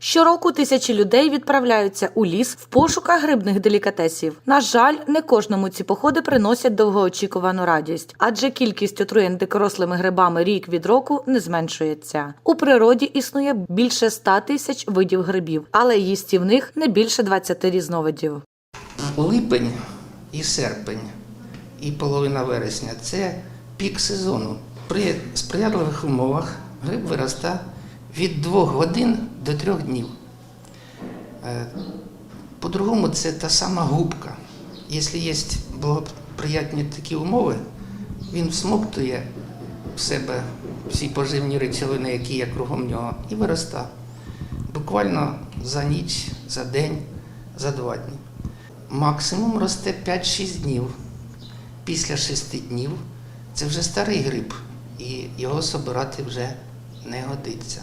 Щороку тисячі людей відправляються у ліс в пошуках грибних делікатесів. На жаль, не кожному ці походи приносять довгоочікувану радість, адже кількість отруєн дикорослими грибами рік від року не зменшується. У природі існує більше ста тисяч видів грибів, але їстівних не більше 20 різновидів. Липень і серпень, і половина вересня це пік сезону. При сприятливих умовах гриб виростає від 2 годин до 3 днів. Е, По-другому, це та сама губка. Якщо є благоприятні такі умови, він всмоктує в себе всі поживні речовини, які є кругом нього, і виростає. Буквально за ніч, за день, за два дні. Максимум росте 5-6 днів. Після 6 днів це вже старий гриб, і його собирати вже не годиться.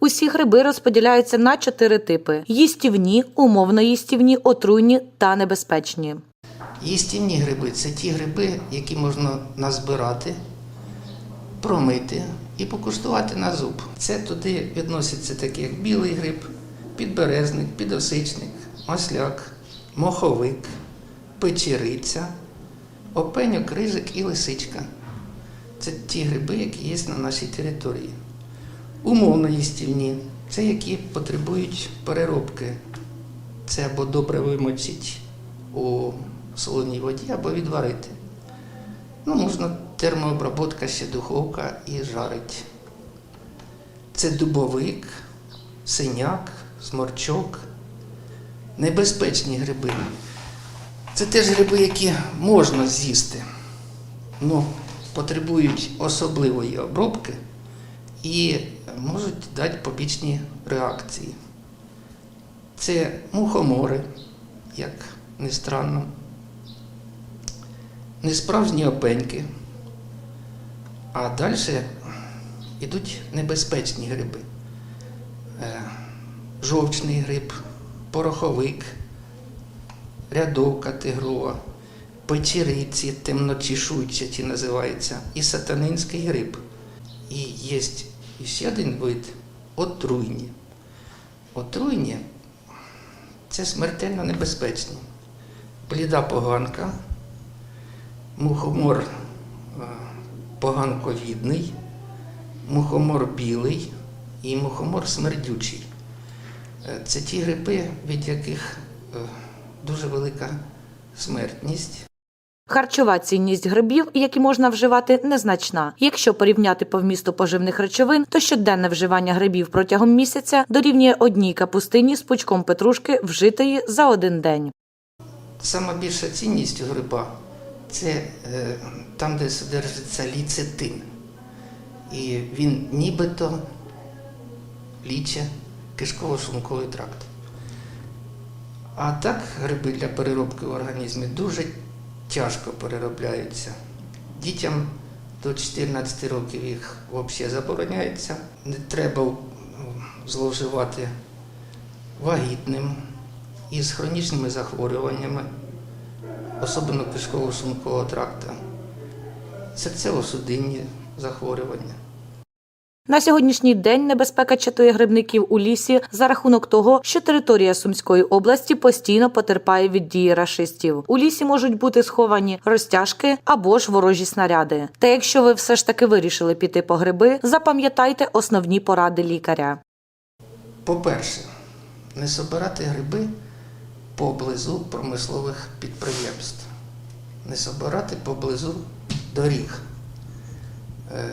Усі гриби розподіляються на чотири типи: їстівні, умовно їстівні, отруйні та небезпечні. Їстівні гриби це ті гриби, які можна назбирати, промити і покуштувати на зуб. Це туди відносяться такі, як білий гриб, підберезник, підосичник, масляк, моховик, печериця, опеньок, рижик і лисичка. Це ті гриби, які є на нашій території. Умовно їстівні це які потребують переробки. Це або добре вимочить у солоній воді, або відварити. Ну, можна термообработка, ще духовка і жарить. Це дубовик, синяк, сморчок, небезпечні гриби. Це теж гриби, які можна з'їсти, але потребують особливої обробки і можуть дати побічні реакції. Це мухомори, як не странно, несправжні опеньки. А далі йдуть небезпечні гриби. Е, Жовчний гриб, пороховик, рядовка тигрова, печериці, темночішуйчаті називаються, і сатанинський гриб. І є ще один вид отруйні. Отруйні це смертельно небезпечні. Бліда поганка, мухомор е, поганковідний, мухомор білий і мухомор смердючий. Е, Це ті гриби, від яких е, дуже велика смертність. Харчова цінність грибів, які можна вживати, незначна. Якщо порівняти по вмісту поживних речовин, то щоденне вживання грибів протягом місяця дорівнює одній капустині з пучком петрушки, вжитої за один день. Сама більша цінність гриба це е, там, де содержиться ліцетин. І він нібито ліче кишково-шлунковий тракт. А так гриби для переробки в організмі дуже тяжко переробляються. Дітям до 14 років їх взагалі забороняється. Не треба зловживати вагітним із хронічними захворюваннями, особливо кишково-сумкового тракту, серцево-судинні захворювання. На сьогоднішній день небезпека чатує грибників у лісі за рахунок того, що територія Сумської області постійно потерпає від дії рашистів. У лісі можуть бути сховані розтяжки або ж ворожі снаряди. Та якщо ви все ж таки вирішили піти по гриби, запам'ятайте основні поради лікаря. По-перше, не собирати гриби поблизу промислових підприємств, не собирати поблизу доріг,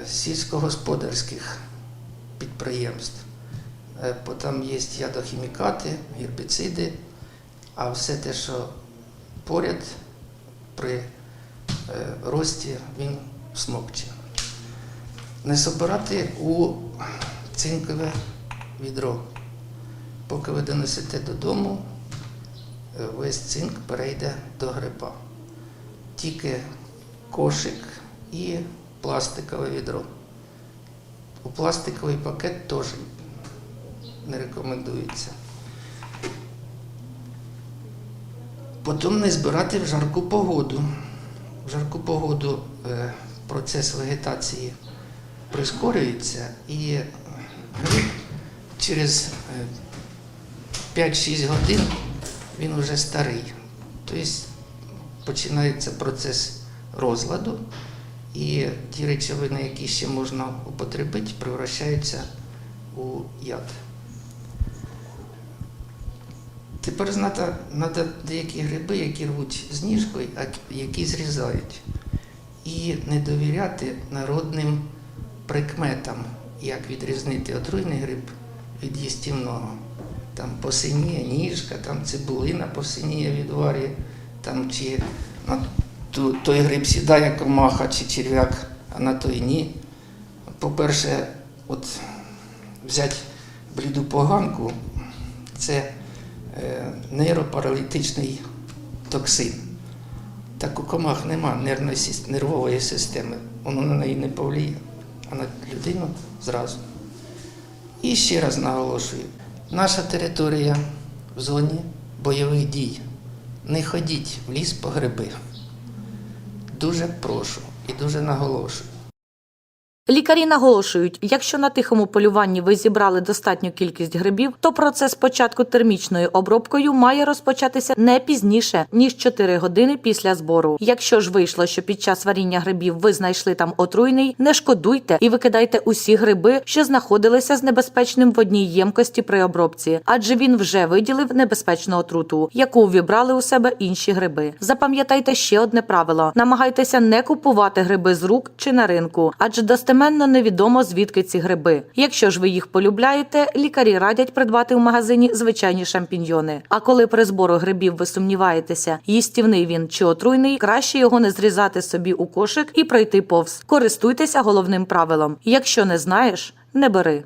сільськогосподарських підприємств. Е, Бо там є ядохімікати, гербіциди, а все те, що поряд при е, рості він смокче. Не собирати у цинкове відро. Поки ви донесете додому, е, весь цинк перейде до гриба. Тільки кошик і пластикове відро. У пластиковий пакет теж не рекомендується. Потім не збирати в жарку погоду. В жарку погоду е, процес вегетації прискорюється і через е, 5-6 годин він вже старий. Тобто починається процес розладу, і ті речовини, які ще можна употребити, превращаються у яд. Тепер знати треба деякі гриби, які рвуть з ніжкою, а які зрізають. І не довіряти народним прикметам, як відрізнити отруйний гриб від їстівного. Там посиніє ніжка, там цибулина посиніє від варі, там чи ту- той гриб сідає комаха чи черв'як, а на той ні. По-перше, от взяти бліду поганку, це е, нейропаралітичний токсин. Так у комах нема нервної, нервової системи, воно на неї не повліє, а на людину зразу. І ще раз наголошую, наша територія в зоні бойових дій. Не ходіть в ліс по гриби. Дуже прошу і дуже наголошую. Лікарі наголошують, якщо на тихому полюванні ви зібрали достатню кількість грибів, то процес початку термічною обробкою має розпочатися не пізніше ніж 4 години після збору. Якщо ж вийшло, що під час варіння грибів ви знайшли там отруйний, не шкодуйте і викидайте усі гриби, що знаходилися з небезпечним в одній ємкості при обробці, адже він вже виділив небезпечну отруту, яку увібрали у себе інші гриби. Запам'ятайте ще одне правило: намагайтеся не купувати гриби з рук чи на ринку, адже достеменно невідомо звідки ці гриби. Якщо ж ви їх полюбляєте, лікарі радять придбати в магазині звичайні шампіньйони. А коли при збору грибів ви сумніваєтеся, їстівний він чи отруйний, краще його не зрізати собі у кошик і пройти повз. Користуйтеся головним правилом: якщо не знаєш, не бери.